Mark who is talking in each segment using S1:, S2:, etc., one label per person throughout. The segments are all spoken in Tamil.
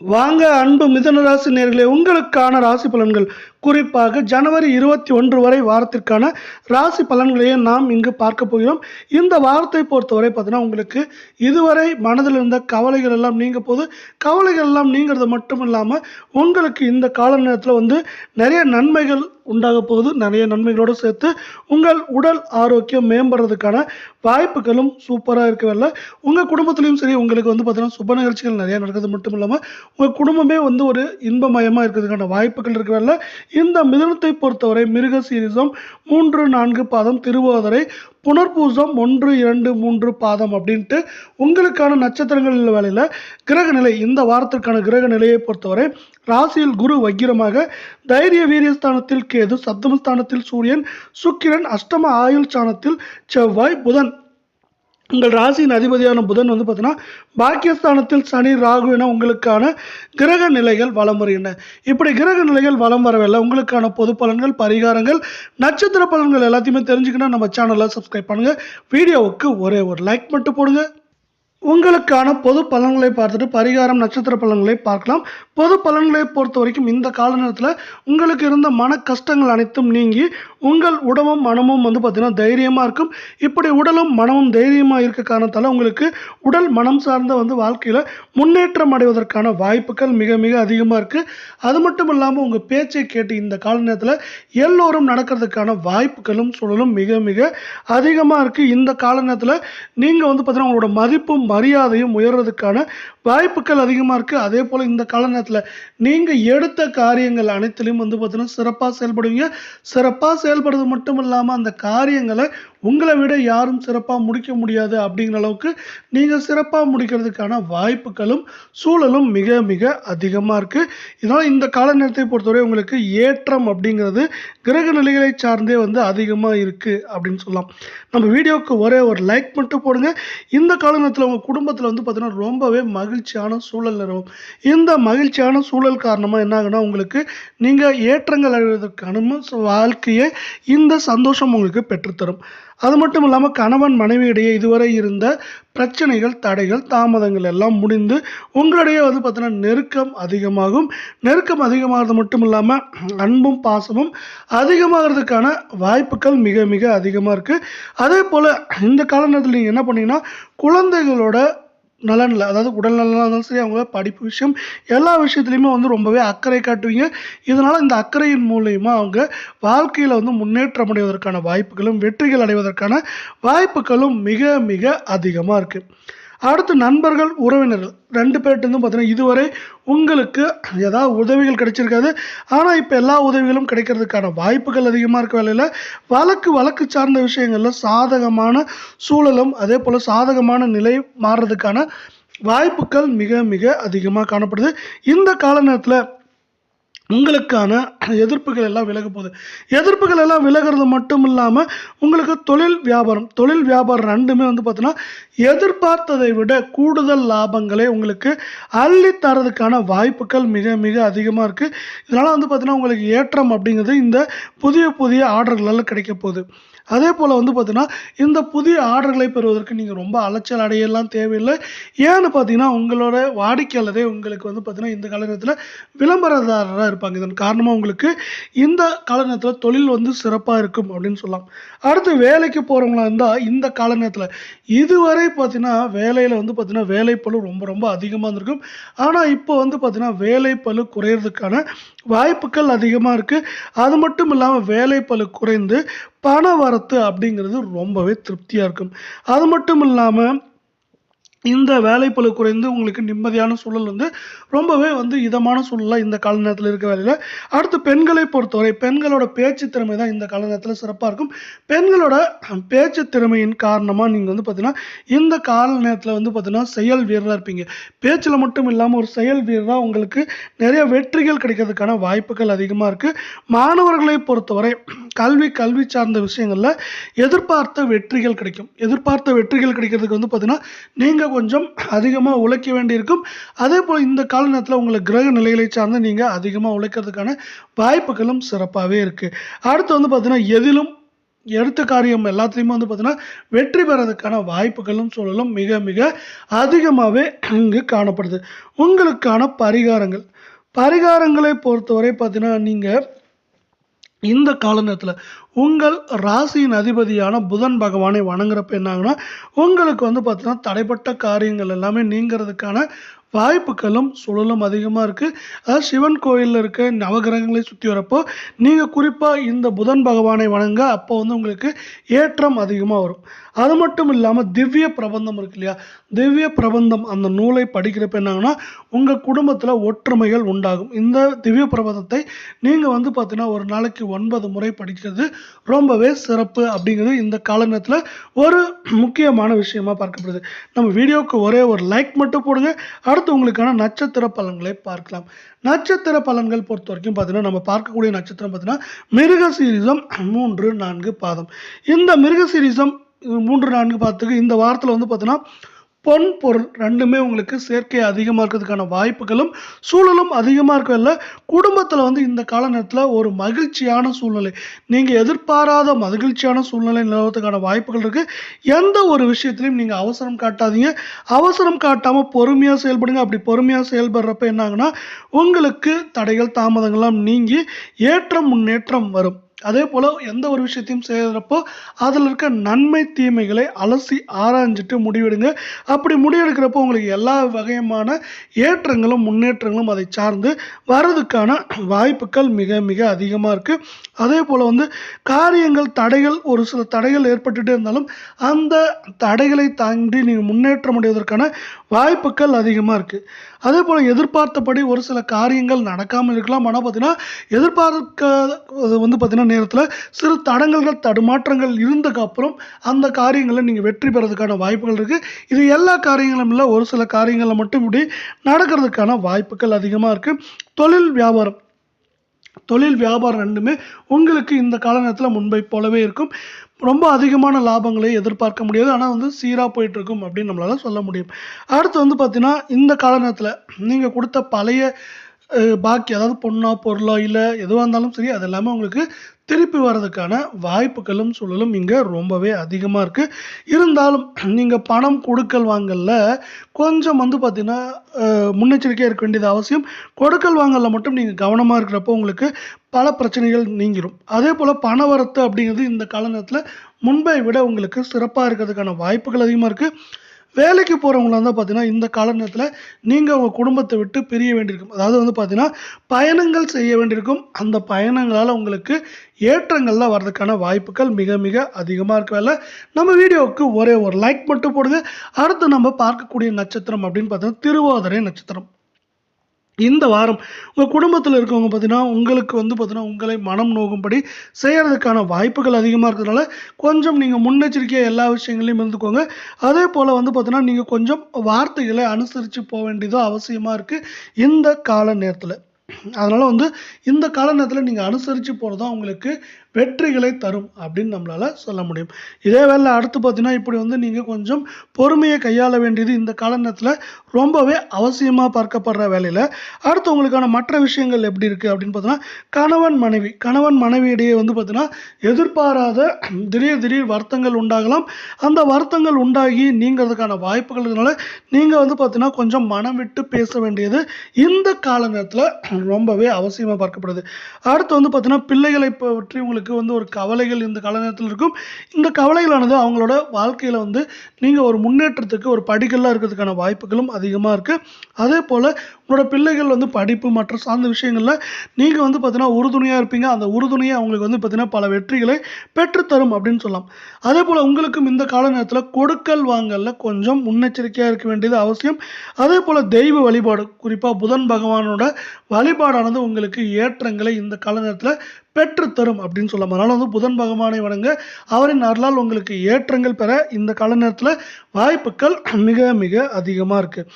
S1: வாங்க அன்பு மிதனராசி நேர்களே உங்களுக்கான ராசி பலன்கள். குறிப்பாக ஜனவரி இருபத்தி ஒன்று வரை வாரத்திற்கான ராசி பலன்களையே நாம் இங்கு பார்க்க போகிறோம். இந்த வாரத்தை பொறுத்தவரை பார்த்தீங்கன்னா உங்களுக்கு இதுவரை மனதில் இருந்த கவலைகள் எல்லாம் நீங்க போது கவலைகள் எல்லாம் நீங்கிறது மட்டும் இல்லாமல் உங்களுக்கு இந்த கால நேரத்தில் வந்து நிறைய நன்மைகள் உண்டாக போகுது. நிறைய நன்மைகளோடு சேர்த்து உங்கள் உடல் ஆரோக்கியம் மேம்படுறதுக்கான வாய்ப்புகளும் சூப்பராக இருக்கவில்ல உங்கள் குடும்பத்துலேயும் சரி உங்களுக்கு வந்து பார்த்தீங்கன்னா சுப நிகழ்ச்சிகள் நிறையா நடக்கிறது மட்டும் இல்லாமல் உங்கள் குடும்பமே வந்து ஒரு இன்பமயமாக இருக்கிறதுக்கான வாய்ப்புகள் இருக்கவில்லை இந்த மிதுனத்தை பொறுத்தவரை மிருக சீரிசம் மூன்று நான்கு பாதம் திருவோதரை புனர்பூசம் ஒன்று இரண்டு மூன்று பாதம் அப்படின்ட்டு உங்களுக்கான நட்சத்திரங்கள் வேலையில் கிரக நிலை இந்த வாரத்திற்கான கிரக நிலையை பொறுத்தவரை ராசியில் குரு வக்கிரமாக தைரிய வீரியஸ்தானத்தில் கேது சப்தமஸ்தானத்தில் சூரியன் சுக்கிரன் அஷ்டம ஆயுள் ஸ்தானத்தில் செவ்வாய் புதன் உங்கள் ராசியின் அதிபதியான புதன் வந்து பார்த்தீங்கன்னா பாக்கியஸ்தானத்தில் சனி ராகு என உங்களுக்கான கிரக நிலைகள் வலம் வருகின்றன. இப்படி கிரக நிலைகள் வலம் வரவில்லை. உங்களுக்கான பொது பலன்கள் பரிகாரங்கள் நட்சத்திர பலன்கள் எல்லாத்தையுமே தெரிஞ்சுக்கணும் நம்ம சேனலை சப்ஸ்கிரைப் பண்ணுங்கள் வீடியோவுக்கு ஒரே ஒரு லைக் மட்டும் போடுங்க. உங்களுக்கான பொது பலன்களை பார்த்துட்டு பரிகாரம் நட்சத்திர பலன்களை பார்க்கலாம். பொது பலன்களை பொறுத்த வரைக்கும் இந்த கால நேரத்தில் உங்களுக்கு இருந்த மன கஷ்டங்கள் அனைத்தும் நீங்கி உங்கள் உடமும் மனமும் வந்து பார்த்திங்கன்னா தைரியமாக இருக்கும். இப்படி உடலும் மனமும் தைரியமாக இருக்க காரணத்தால் உங்களுக்கு உடல் மனம் சார்ந்த வந்து வாழ்க்கையில் முன்னேற்றம் அடைவதற்கான வாய்ப்புகள் மிக மிக அதிகமாக இருக்குது அது மட்டும் இல்லாமல் உங்கள் பேச்சை கேட்டு இந்த கால நேரத்தில் எல்லோரும் நடக்கிறதுக்கான வாய்ப்புகளும் சூழலும் மிக மிக அதிகமாக இருக்குது இந்த கால நேரத்தில் நீங்கள் வந்து பார்த்திங்கன்னா உங்களோட மதிப்பும் மரியாதையும் உயர்றதுக்கான வாய்ப்புகள் அதிகமாக இருக்குது அதே போல் இந்த கால நேரத்தில் நீங்கள் எடுத்த காரியங்கள் அனைத்திலையும் வந்து பார்த்திங்கன்னா சிறப்பாக செயல்படுவீங்க. சிறப்பாக செயல்படுறது மட்டும் இல்லாமல் அந்த காரியங்களை உங்களை விட யாரும் சிறப்பாக முடிக்க முடியாது அப்படிங்கிற அளவுக்கு நீங்கள் சிறப்பாக முடிக்கிறதுக்கான வாய்ப்புகளும் சூழலும் மிக மிக அதிகமாக இருக்குது இதனால் இந்த கால நேரத்தை பொறுத்தவரை உங்களுக்கு ஏற்றம் அப்படிங்கிறது கிரக நிலைகளை சார்ந்தே வந்து அதிகமாக இருக்குது அப்படின்னு சொல்லலாம். நம்ம வீடியோவுக்கு ஒரே ஒரு லைக் மட்டும் போடுங்க. இந்த காலநேரத்தில் உங்கள் குடும்பத்தில் வந்து பார்த்தீங்கன்னா ரொம்பவே மகிழ்ச்சியான சூழல் நிலவும். இந்த மகிழ்ச்சியான சூழல் காரணமாக என்ன ஆகுனா உங்களுக்கு நீங்கள் ஏற்றங்கள் அடைவதற்கான வாழ்க்கையை இந்த சந்தோஷம் உங்களுக்கு பெற்றுத்தரும். அது மட்டும் இல்லாமல் கணவன் மனைவியிடையே இதுவரை இருந்த பிரச்சனைகள் தடைகள் தாமதங்கள் எல்லாம் முடிந்து உங்களிடையே வந்து பார்த்தீங்கன்னா நெருக்கம் அதிகமாகும். நெருக்கம் அதிகமாகிறது மட்டும் இல்லாமல் அன்பும் பாசமும் அதிகமாகிறதுக்கான வாய்ப்புகள் மிக மிக அதிகமாக இருக்குது அதே போல் இந்த கால நேரத்தில் நீங்கள் என்ன பண்ணீங்கன்னா குழந்தைகளோட நலனில் அதாவது உடல் நலனாக இருந்தாலும் சரி அவங்க படிப்பு விஷயம் எல்லா விஷயத்துலையுமே வந்து ரொம்பவே அக்கறை காட்டுவீங்க. இதனால் இந்த அக்கறையின் மூலயமா அவங்க வாழ்க்கையில் வந்து முன்னேற்றம் அடைவதற்கான வாய்ப்புகளும் வெற்றிகள் அடைவதற்கான வாய்ப்புகளும் மிக மிக அதிகமாக இருக்குது அடுத்து நண்பர்கள் உறவினர்கள். ரெண்டு பேர்ட்டேருந்தும் பார்த்தீங்கன்னா இதுவரை உங்களுக்கு ஏதாவது உதவிகள் கிடைச்சிருக்காது. ஆனால் இப்போ எல்லா உதவிகளும் கிடைக்கிறதுக்கான வாய்ப்புகள் அதிகமாக இருக்க வேலையில் வழக்கு வழக்கு சார்ந்த விஷயங்களில் சாதகமான சூழலும் அதே போல் சாதகமான நிலை மாறுறதுக்கான வாய்ப்புகள் மிக மிக அதிகமாக காணப்படுது. இந்த கால நேரத்தில் உங்களுக்கான எதிர்ப்புகள் எல்லாம் விலக போகுது. எதிர்ப்புகள் எல்லாம் விலகிறது மட்டும் இல்லாமல் உங்களுக்கு தொழில் வியாபாரம் தொழில் வியாபாரம் ரெண்டுமே வந்து பார்த்தீங்கன்னா எதிர்பார்த்ததை விட கூடுதல் லாபங்களை உங்களுக்கு அள்ளி தரதுக்கான வாய்ப்புகள் மிக மிக அதிகமாக இருக்குது இதனால் வந்து பார்த்தீங்கன்னா உங்களுக்கு ஏற்றம் அப்படிங்கிறது இந்த புதிய புதிய ஆர்டர்களால் கிடைக்க போகுது. அதே போல் வந்து பார்த்தீங்கன்னா இந்த புதிய ஆர்டர்களை பெறுவதற்கு நீங்கள் ரொம்ப அலைச்சல் அடையெல்லாம் தேவையில்லை. ஏன்னு பார்த்தீங்கன்னா உங்களோட வாடிக்கையாளரே உங்களுக்கு வந்து பார்த்தீங்கன்னா இந்த காலகட்டத்தில் விளம்பரதாரராக இருப்பாங்க. இதன் காரணமாக உங்களுக்கு இந்த காலநேரத்தில் தொழில் வந்து சிறப்பாக இருக்கும் அப்படின்னு சொல்லலாம். அடுத்து வேலைக்கு போகிறவங்களா இருந்தால் இந்த காலநேரத்தில் இதுவரை பார்த்தீங்கன்னா வேலையில் வந்து பார்த்தீங்கன்னா வேலைப்பளு ரொம்ப ரொம்ப அதிகமாக இருந்திருக்கும். ஆனால் இப்போ வந்து பார்த்தீங்கன்னா வேலைப்பழு குறையிறதுக்கான வாய்ப்புகள் அதிகமாக இருக்குது அது மட்டும் இல்லாமல் வேலைப்பளு குறைந்து பண வரத்து அப்படிங்கிறது ரொம்பவே திருப்தியாக இருக்கும். அது மட்டும் இல்லாமல் இந்த வேலைப்பளு குறைந்து உங்களுக்கு நிம்மதியான சூழல் வந்து ரொம்பவே வந்து இதமான சூழலாக இந்த கால நேரத்தில் இருக்க வேலையில். அடுத்து பெண்களை பொறுத்தவரை பெண்களோட பேச்சு திறமை தான் இந்த கால நேரத்தில் சிறப்பாக இருக்கும். பெண்களோட பேச்சு திறமையின் காரணமாக நீங்கள் வந்து பார்த்தீங்கன்னா இந்த கால நேரத்தில் வந்து பார்த்தீங்கன்னா செயல் வீரராக இருப்பீங்க. பேச்சில் மட்டும் இல்லாமல் ஒரு செயல் வீரராக உங்களுக்கு நிறைய வெற்றிகள் கிடைக்கிறதுக்கான வாய்ப்புகள் அதிகமாக இருக்குது மாணவர்களை பொறுத்தவரை கல்வி கல்வி சார்ந்த விஷயங்களில் எதிர்பார்த்த வெற்றிகள் கிடைக்கும். எதிர்பார்த்த வெற்றிகள் கிடைக்கிறதுக்கு வந்து பார்த்தீங்கன்னா நீங்கள் கொஞ்சம் அதிகமாக உழைக்க வேண்டியிருக்கும். அதே போல் இந்த கால நேரத்தில் உங்களை கிரக நிலைகளை சார்ந்து நீங்கள் அதிகமாக உழைக்கிறதுக்கான வாய்ப்புகளும் சிறப்பாகவே இருக்குது அடுத்து வந்து பார்த்தீங்கன்னா எதிலும் எடுத்த காரியம் எல்லாத்துலேயுமே வந்து பார்த்திங்கன்னா வெற்றி பெறதுக்கான வாய்ப்புகளும் சூழலும் மிக மிக அதிகமாகவே இங்கு காணப்படுது. உங்களுக்கான பரிகாரங்கள். பரிகாரங்களை பொறுத்தவரை பார்த்தீங்கன்னா நீங்கள் இந்த கால நேரத்தில் உங்கள் ராசியின் அதிபதியான புதன் பகவானை வணங்குறப்ப என்னாகுன்னா உங்களுக்கு வந்து பார்த்தீங்கன்னா தடைப்பட்ட காரியங்கள் எல்லாமே நீங்கிறதுக்கான வாய்ப்புகளும் சுழலும் அதிகமாக இருக்குது அதாவது சிவன் கோயிலில் இருக்க நவகிரகங்களை சுற்றி வரப்போ நீங்கள் குறிப்பாக இந்த புதன் பகவானை வணங்க அப்போ வந்து உங்களுக்கு ஏற்றம் அதிகமாக வரும். அது மட்டும் இல்லாமல் திவ்ய பிரபந்தம் இருக்கு இல்லையா? திவ்ய பிரபந்தம் அந்த நூலை படிக்கிறப்ப என்னாங்கன்னா உங்கள் குடும்பத்தில் ஒற்றுமைகள் உண்டாகும். இந்த திவ்ய பிரபந்தத்தை நீங்கள் வந்து பார்த்தீங்கன்னா ஒரு நாளைக்கு ஒன்பது முறை படிக்கிறது ரொம்பவே சிறப்பு அப்படிங்கிறது இந்த காலநேரத்தில் ஒரு முக்கியமான விஷயமா பார்க்கப்படுது. நம்ம வீடியோவுக்கு ஒரே ஒரு லைக் மட்டும் போடுங்க. அடுத்து உங்களுக்கான நட்சத்திர பலன்களை பார்க்கலாம். நட்சத்திர பலன்கள் பொறுத்த வரைக்கும் பார்த்தீங்கன்னா நம்ம பார்க்கக்கூடிய நட்சத்திரம் பார்த்தீங்கன்னா மிருக சீரிசம் மூன்று நான்கு பாதம். இந்த மிருக சீரிசம் மூன்று நான்கு பாதத்துக்கு இந்த வாரத்தில் வந்து பார்த்தீங்கன்னா பொன் பொருள் ரெண்டுமே உங்களுக்கு சேர்க்கை அதிகமாக இருக்கிறதுக்கான வாய்ப்புகளும் சூழலும் அதிகமாக இருக்கல குடும்பத்தில் வந்து இந்த கால நேரத்தில் ஒரு மகிழ்ச்சியான சூழ்நிலை. நீங்கள் எதிர்பாராத மகிழ்ச்சியான சூழ்நிலை நிலவறதுக்கான வாய்ப்புகள் இருக்குது எந்த ஒரு விஷயத்துலையும் நீங்கள் அவசரம் காட்டாதீங்க. அவசரம் காட்டாமல் பொறுமையாக செயல்படுங்க. அப்படி பொறுமையாக செயல்படுறப்ப என்னாகுன்னா உங்களுக்கு தடைகள் தாமதங்கள்லாம் நீங்கி ஏற்றம் முன்னேற்றம் வரும். அதே போல் எந்த ஒரு விஷயத்தையும் செய்கிறப்போ அதில் இருக்க நன்மை தீமைகளை அலசி ஆராய்ஞ்சிட்டு முடிவெடுங்க. அப்படி முடிவெடுக்கிறப்போ உங்களுக்கு எல்லா வகையுமான ஏற்றங்களும் முன்னேற்றங்களும் அதை சார்ந்து வர்றதுக்கான வாய்ப்புகள் மிக மிக அதிகமாக இருக்குது அதே போல் வந்து காரியங்கள் தடைகள் ஒரு சில தடைகள் ஏற்பட்டுட்டே இருந்தாலும் அந்த தடைகளை தாண்டி நீங்கள் முன்னேற்றம் அடைவதற்கான வாய்ப்புகள் அதிகமாக இருக்குது அதே போல் எதிர்பார்த்தபடி ஒரு சில காரியங்கள் நடக்காமல் இருக்கலாம். ஆனால் பார்த்தீங்கன்னா எதிர்பார்க்க வந்து பார்த்தீங்கன்னா நேரத்தில் சிறு தடங்கல்கள் தடுமாற்றங்கள் இருந்ததுக்கு அப்புறம் அந்த காரியங்களை நீங்கள் வெற்றி பெறதுக்கான வாய்ப்புகள் இருக்குது இது எல்லா காரியங்களும் இல்லை ஒரு சில காரியங்களில் மட்டும் இப்படி நடக்கிறதுக்கான வாய்ப்புகள் அதிகமாக இருக்குது தொழில் வியாபாரம். தொழில் வியாபாரம் ரெண்டுமே உங்களுக்கு இந்த காலநேரத்தில் முன்பை போலவே இருக்கும். ரொம்ப அதிகமான லாபங்களை எதிர்பார்க்க முடியாது. ஆனால் வந்து சீராக போயிட்டுருக்கும் அப்படின்னு நம்மளால சொல்ல முடியும். அடுத்து வந்து பார்த்தீங்கன்னா இந்த காலநேரத்தில் நீங்கள் கொடுத்த பழைய பாக்கி அதாவது பொண்ணா பொருளோ இல்லை எதுவாக இருந்தாலும் சரி அது எல்லாமே உங்களுக்கு திருப்பி வர்றதுக்கான வாய்ப்புகளும் சூழலும் இங்கே ரொம்பவே அதிகமாக இருக்குது இருந்தாலும் நீங்கள் பணம் கொடுக்கல் வாங்கல கொஞ்சம் வந்து பார்த்திங்கன்னா முன்னெச்சரிக்கையாக இருக்க வேண்டியது அவசியம். கொடுக்கல் வாங்கல மட்டும் நீங்கள் கவனமாக இருக்கிறப்போ உங்களுக்கு பல பிரச்சனைகள் நீங்கிரும். அதே போல் பண வரத்து அப்படிங்கிறது இந்த கால நேரத்தில் முன்பை விட உங்களுக்கு சிறப்பாக இருக்கிறதுக்கான வாய்ப்புகள் அதிகமாக இருக்குது வேலைக்கு போகிறவங்களா இருந்தால் பார்த்தீங்கன்னா இந்த கால நேரத்தில் நீங்கள் உங்கள் குடும்பத்தை விட்டு பிரிய வேண்டியிருக்கும். அதாவது வந்து பார்த்தீங்கன்னா பயணங்கள் செய்ய வேண்டியிருக்கும். அந்த பயணங்களால் உங்களுக்கு ஏற்றங்கள்லாம் வர்றதுக்கான வாய்ப்புகள் மிக மிக அதிகமாக இருக்கல நம்ம வீடியோவுக்கு ஒரே ஒரு லைக் மட்டும் போடுங்க. அடுத்து நம்ம பார்க்கக்கூடிய நட்சத்திரம் அப்படின்னு பார்த்தீங்கன்னா திருவாதிரை நட்சத்திரம். இந்த வாரம் உங்கள் குடும்பத்தில் இருக்கவங்க பார்த்தீங்கன்னா உங்களுக்கு வந்து பார்த்தீங்கன்னா உங்களை மனம் நோகும்படி செய்கிறதுக்கான வாய்ப்புகள் அதிகமாக இருக்கிறதுனால கொஞ்சம் நீங்கள் முன்னெச்சரிக்கையாக எல்லா விஷயங்களையும் இருந்துக்கோங்க. அதே போல் வந்து பார்த்தீங்கன்னா நீங்கள் கொஞ்சம் வார்த்தைகளை அனுசரித்து போக வேண்டியதும் அவசியமாக இருக்குது இந்த கால நேரத்தில். அதனால் வந்து இந்த கால நேரத்தில் நீங்கள் அனுசரித்து போகிறது தான் உங்களுக்கு வெற்றிகளை தரும் அப்படின்னு நம்மளால் சொல்ல முடியும். இதே வேலை அடுத்து பார்த்தீங்கன்னா இப்படி வந்து நீங்கள் கொஞ்சம் பொறுமையை கையாள வேண்டியது இந்த கால நேரத்தில் ரொம்பவே அவசியமாக பார்க்கப்படுற வேலையில். அடுத்து உங்களுக்கான மற்ற விஷயங்கள் எப்படி இருக்குது அப்படின்னு பார்த்தீங்கன்னா கணவன் மனைவி கணவன் மனைவி இடையே வந்து பார்த்தீங்கன்னா எதிர்பாராத திடீர் திடீர் வருத்தங்கள் உண்டாகலாம். அந்த வருத்தங்கள் உண்டாகி நீங்கிறதுக்கான வாய்ப்புகள் இருக்கனால நீங்கள் வந்து பார்த்தீங்கன்னா கொஞ்சம் மனம் விட்டு பேச வேண்டியது இந்த கால நேரத்தில் ரொம்பவே அவசியமாக பார்க்கப்படுது. அடுத்து வந்து பார்த்தீங்கன்னா பிள்ளைகளை பற்றி உங்களுக்கு வந்து ஒரு கவலைகள் இந்த கால நேரத்தில் இருக்கும். இந்த கவலைகளானது அவங்களோட வாழ்க்கையில் வந்து நீங்கள் ஒரு முன்னேற்றத்துக்கு ஒரு படிக்கல்லாக இருக்கிறதுக்கான வாய்ப்புகளும் அதிகமாக இருக்குது அதே போல் உங்களோட பிள்ளைகள் வந்து படிப்பு மற்ற சார்ந்த விஷயங்களில் நீங்கள் வந்து பார்த்தீங்கன்னா உறுதுணையாக இருப்பீங்க. அந்த உறுதுணையை அவங்களுக்கு வந்து பார்த்தீங்கன்னா பல வெற்றிகளை பெற்றுத்தரும் அப்படின்னு சொல்லலாம். அதே போல் உங்களுக்கும் இந்த கால நேரத்தில் கொடுக்கல் வாங்கல்ல கொஞ்சம் முன்னெச்சரிக்கையாக இருக்க வேண்டியது அவசியம். அதே போல் தெய்வ வழிபாடு குறிப்பாக புதன் பகவானோட வழிபாடானது உங்களுக்கு ஏற்றங்களை இந்த கால நேரத்தில் பெற்றுத்தரும் அப்படின்னு சொல்லலாம். அதனால் வந்து புதன் பகவானை வணங்க. அவரின் அருளால் உங்களுக்கு ஏற்றங்கள் பெற இந்த கால நேரத்தில் வாய்ப்புகள் மிக மிக அதிகமாக இருக்குது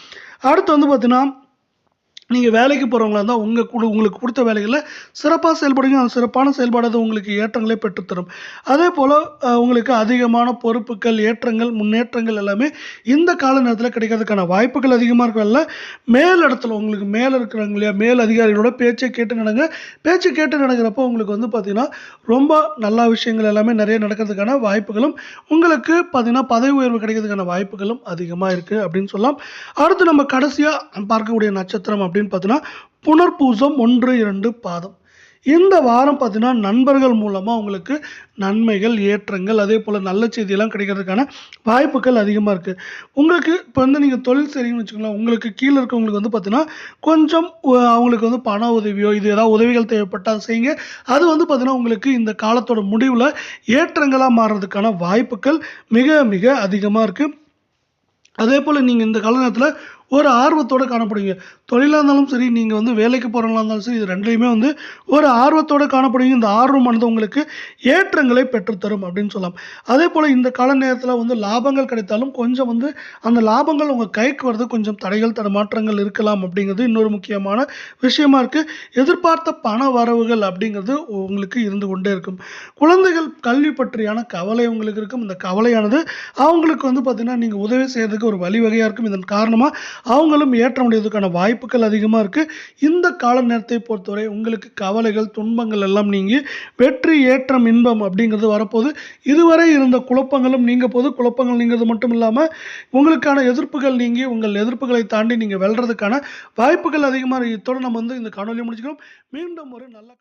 S1: அடுத்து வந்து பார்த்தீங்கன்னா நீங்கள் வேலைக்கு போகிறவங்களா இருந்தால் உங்கள் குடு உங்களுக்கு கொடுத்த வேலைகளில் சிறப்பாக செயல்படுங்க. அந்த சிறப்பான செயல்பாடு. அது உங்களுக்கு ஏற்றங்களே பெற்றுத்தரும். அதே போல் உங்களுக்கு அதிகமான பொறுப்புகள் ஏற்றங்கள் முன்னேற்றங்கள் எல்லாமே இந்த கால நேரத்தில் கிடைக்கிறதுக்கான வாய்ப்புகள் அதிகமாக இருக்கல மேல் இடத்துல உங்களுக்கு மேலே இருக்கிறவங்க இல்லையா? மேல் அதிகாரிகளோட பேச்சை கேட்டு நடங்க. பேச்சு கேட்டு நடக்கிறப்போ உங்களுக்கு வந்து பார்த்திங்கன்னா ரொம்ப நல்ல விஷயங்கள் எல்லாமே நிறைய நடக்கிறதுக்கான வாய்ப்புகளும் உங்களுக்கு பார்த்திங்கன்னா பதவி உயர்வு கிடைக்கிறதுக்கான வாய்ப்புகளும் அதிகமாக இருக்குது அப்படின்னு சொல்லலாம். அடுத்து நம்ம கடைசியாக பார்க்கக்கூடிய நட்சத்திரம் அப்படின்னு பார்த்தீங்கன்னா புனர்பூசம் ஒன்று இரண்டு பாதம். இந்த வாரம் பார்த்தீங்கன்னா நண்பர்கள் மூலமாக உங்களுக்கு நன்மைகள் ஏற்றங்கள் அதே போல் நல்ல செய்தியெல்லாம் கிடைக்கிறதுக்கான வாய்ப்புகள் அதிகமாக இருக்குது உங்களுக்கு இப்போ வந்து நீங்கள் தொழில் செய்கிறீங்கன்னு வச்சுக்கோங்களேன் உங்களுக்கு கீழே இருக்கவங்களுக்கு வந்து பார்த்தீங்கன்னா கொஞ்சம் அவங்களுக்கு வந்து பண உதவியோ இது ஏதாவது உதவிகள் தேவைப்பட்டால் செய்யுங்க. அது வந்து பார்த்தீங்கன்னா உங்களுக்கு இந்த காலத்தோட முடிவில் ஏற்றங்களாக மாறுறதுக்கான வாய்ப்புகள் மிக மிக அதிகமாக இருக்குது அதே போல் நீங்கள் இந்த கால நேரத்தில் ஒரு ஆர்வத்தோடு காணப்படுவீங்க. தொழிலாக இருந்தாலும் சரி நீங்கள் வந்து வேலைக்கு போகிறவங்களா இருந்தாலும் சரி இது ரெண்டுலையுமே வந்து ஒரு ஆர்வத்தோடு காணப்படுவீங்க. இந்த ஆர்வமானது உங்களுக்கு ஏற்றங்களை பெற்றுத்தரும் அப்படின்னு சொல்லலாம். அதே போல் இந்த கால நேரத்தில் வந்து லாபங்கள் கிடைத்தாலும் கொஞ்சம் வந்து அந்த லாபங்கள் உங்கள் கைக்கு வர்றது கொஞ்சம் தடைகள் தடமாற்றங்கள் இருக்கலாம் அப்படிங்கிறது இன்னொரு முக்கியமான விஷயமா இருக்குது எதிர்பார்த்த பண வரவுகள் அப்படிங்கிறது உங்களுக்கு இருந்து கொண்டே இருக்கும். குழந்தைகள் கல்வி பற்றியான கவலை உங்களுக்கு இருக்கும். இந்த கவலையானது அவங்களுக்கு வந்து பார்த்தீங்கன்னா நீங்கள் உதவி செய்கிறதுக்கு ஒரு வழிவகையாக இருக்கும். இதன் காரணமாக அவங்களும் ஏற்ற முடியறதுக்கான வாய்ப்புகள் அதிகமாக இருக்குது இந்த கால நேரத்தை பொறுத்தவரை உங்களுக்கு கவலைகள் துன்பங்கள் எல்லாம் நீங்கி வெற்றி ஏற்றம் இன்பம் அப்படிங்கிறது வரப்போது இதுவரை இருந்த குழப்பங்களும் நீங்க போது குழப்பங்கள் நீங்கிறது மட்டும் இல்லாமல் உங்களுக்கான எதிர்ப்புகள் நீங்கி உங்கள் எதிர்ப்புகளை தாண்டி நீங்கள் வெல்றதுக்கான வாய்ப்புகள் அதிகமாக இருக்கு. நம்ம வந்து இந்த காணொலியை முடிச்சுக்கிறோம். மீண்டும் ஒரு நல்ல